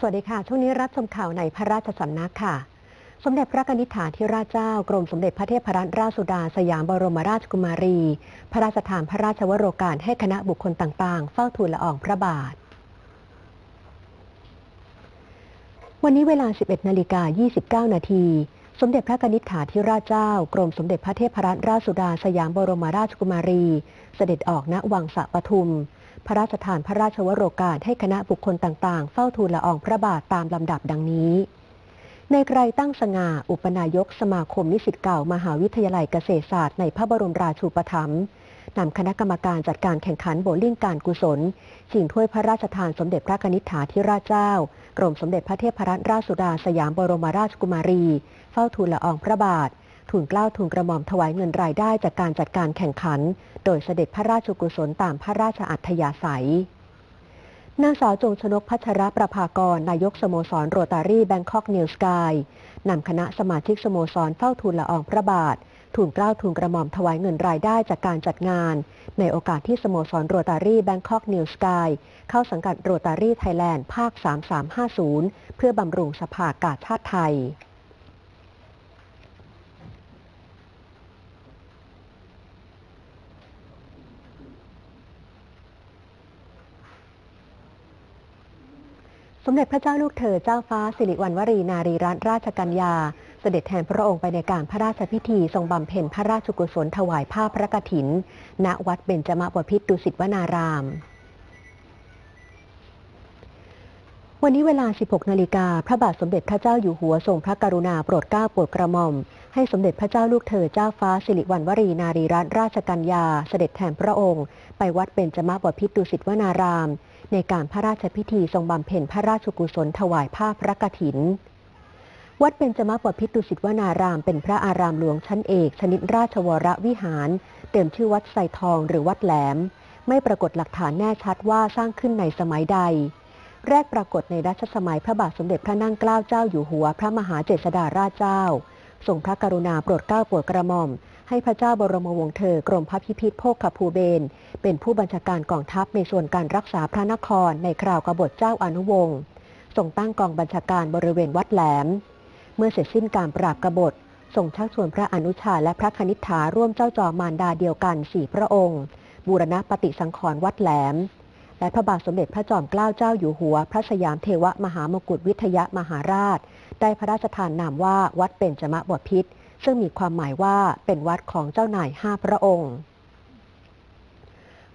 สวัสดีค่ะ ช่วงนี้รับชมข่าวในพระราชสำนักค่ะ สมเด็จพระนิษฐาธิราชเจ้ากรมสมเด็จพระเทพรัตนราชสุดาสยามบรมราชกุมารี พระราชทานพระราชวโรกาสให้คณะบุคคลต่างๆ เฝ้าทูลละอองพระบาท วันนี้เวลา 11 นาฬิกา 29 นาที สมเด็จพระนิษฐาธิราชเจ้ากรมสมเด็จพระเทพรัตนราชสุดาสยามบรมราชกุมารี เสด็จออกณวังสะปทุม พระราชทานพระราชวโรกาสให้คณะบุคคลต่างๆ เฝ้าทูลละอองพระบาทตามลำดับดังนี้ ในไกรตั้งสง่า อุปนายกสมาคมนิสิตเก่ามหาวิทยาลัยเกษตรศาสตร์ในพระบรมราชูปถัมภ์นำคณะกรรมการจัดการแข่งขันโบลิ่งการกุศลชิงถ้วยพระราชทานสมเด็จพระนิษฐาธิราชเจ้ากรมสมเด็จพระเทพรัตนราชสุดาสยามบรมราชกุมารี เฝ้าทูลละอองพระบาท ทูลเกล้าทูลกระหม่อมถวายเงินรายได้จากการจัดการแข่งขัน โดยเสด็จพระราชกุศลตามพระราชอัธยาศัยนางสาวจงชนกพัชรประภากร นายกสโมสรโรตารี่แบงคอกนิวสกายนำคณะสมาชิกสโมสรเฝ้าทูลละอองพระบาททูลเกล้าทูลกระหม่อมถวายเงินรายได้จากการจัดงาน ในโอกาสที่สโมสรโรตารี่แบงคอกนิวสกายเข้าสังกัดโรตารี่ไทยแลนด์ภาค 3350 เพื่อบำรุงสภากาชาติไทย มเด็จพระเจ้าลูกเธอเจ้าฟ้าสิริวัณวรีนารีรัตนราชกัญญา เสด็จแทนพระองค์ไปในการพระราชพิธีทรงบำเพ็ญพระราชกุศลถวายผ้าพระกฐิน ณวัดเบญจมบพิตรดุสิตวนาราม วันนี้เวลา 16 นาฬิกา พระบาทสมเด็จพระเจ้าอยู่หัวทรงพระกรุณาโปรดเกล้าโปรดกระหม่อม ให้สมเด็จพระเจ้าลูกเธอเจ้าฟ้าสิริวัณวรีนารีรัตนราชกัญญา เสด็จแทนพระองค์ ไปวัดเบญจมบพิตรดุสิตวนาราม ในการพระราชพิธีทรงบำเพ็ญพระราชกุศลถวายผ้าพระกฐิน วัดเบญจมบพิตุสิตวนาราม เป็นพระอารามหลวงชั้นเอก ชนิดราชวรวิหารเดิมชื่อวัดไซทองหรือวัดแหลม ไม่ปรากฏหลักฐานแน่ชัดว่าสร้างขึ้นในสมัยใด แรกปรากฏในรัชสมัยพระบาทสมเด็จพระนั่งเกล้าเจ้าอยู่หัว พระมหาเจษฎาราชเจ้าทรงพระกรุณาโปรดเกล้าโปรดกระหม่อม ให้พระเจ้าบรมวงศ์เธอกรมพระพิพิธโภคภูเบศรเป็นผู้บัญชาการกองทัพในส่วนการรักษาพระนครในคราวกบฏเจ้าอนุวงศ์ทรงตั้งกองบัญชาการบริเวณวัดแหลม เมื่อเสร็จสิ้นการปราบกบฏทรงชักชวนพระอนุชาและพระคณิษฐาร่วมเจ้าจอมารดาเดียวกันสี่พระองค์ บูรณะปฏิสังขรณ์วัดแหลม และพระบาทสมเด็จพระจอมเกล้าเจ้าอยู่หัว พระสยามเทวมหามกุฏวิทยามหาราช ได้พระราชทานนามว่าวัดเบญจมบพิตร ซึ่งมีความหมายว่าเป็นวัดของเจ้านายห้าพระองค์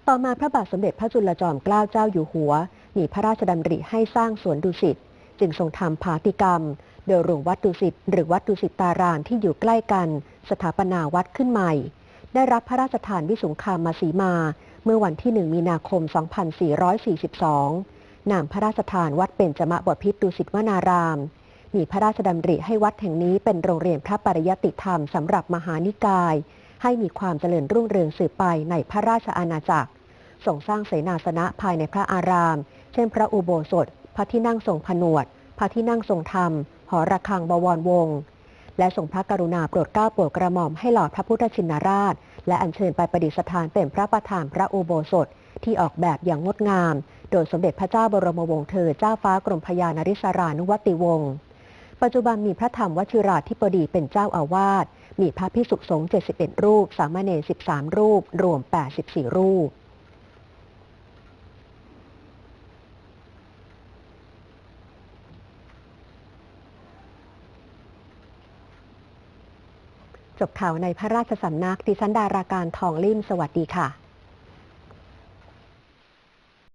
ต่อมาพระบาทสมเด็จพระจุลจอมเกล้าเจ้าอยู่หัว มีพระราชดำริให้สร้างสวนดุสิต จึงทรงทำผาติกรรม โดยหลวงวัดดุสิตหรือวัดดุสิตตารามที่อยู่ใกล้กัน สถาปนาวัดขึ้นใหม่ ได้รับพระราชทานวิสุงคามมาสีมา เมื่อวันที่ 1 มีนาคม 2442นามพระราชทานวัดเบญจมบพิตรดุสิตวนาราม มีพระราชดำริให้วัดแห่งนี้เป็นโรงเรียนพระปริยติธรรมสำหรับมหานิกาย ให้มีความเจริญรุ่งเรืองสืบไปในพระราชอาณาจักรส่งสร้างเสนาสนะภายในพระอาราม เช่น พระอุโบสถ พระที่นั่งทรงผนวด พระที่นั่งทรงธรรม หอระฆังบวรวงศ์และทรงพระกรุณาโปรดเกล้าโปรดกระหม่อมให้หล่อพระพุทธชินราช และอัญเชิญไปประดิษฐานเป็นพระประธานพระอุโบสถที่ออกแบบอย่างงดงาม โดยสมเด็จพระเจ้าบรมวงศ์เธอเจ้าฟ้ากรมพยานริศรานุวัติวงศ์ ปัจจุบันมีพระธรรมวชิราธิปดีเป็นเจ้าอาวาส มีพระพิสุสงฆ์71 รูป สามเณร13 รูป รวม 84 รูปจบข่าวในพระราชสำนักดิฉันดาราการทองลิ่มสวัสดีค่ะ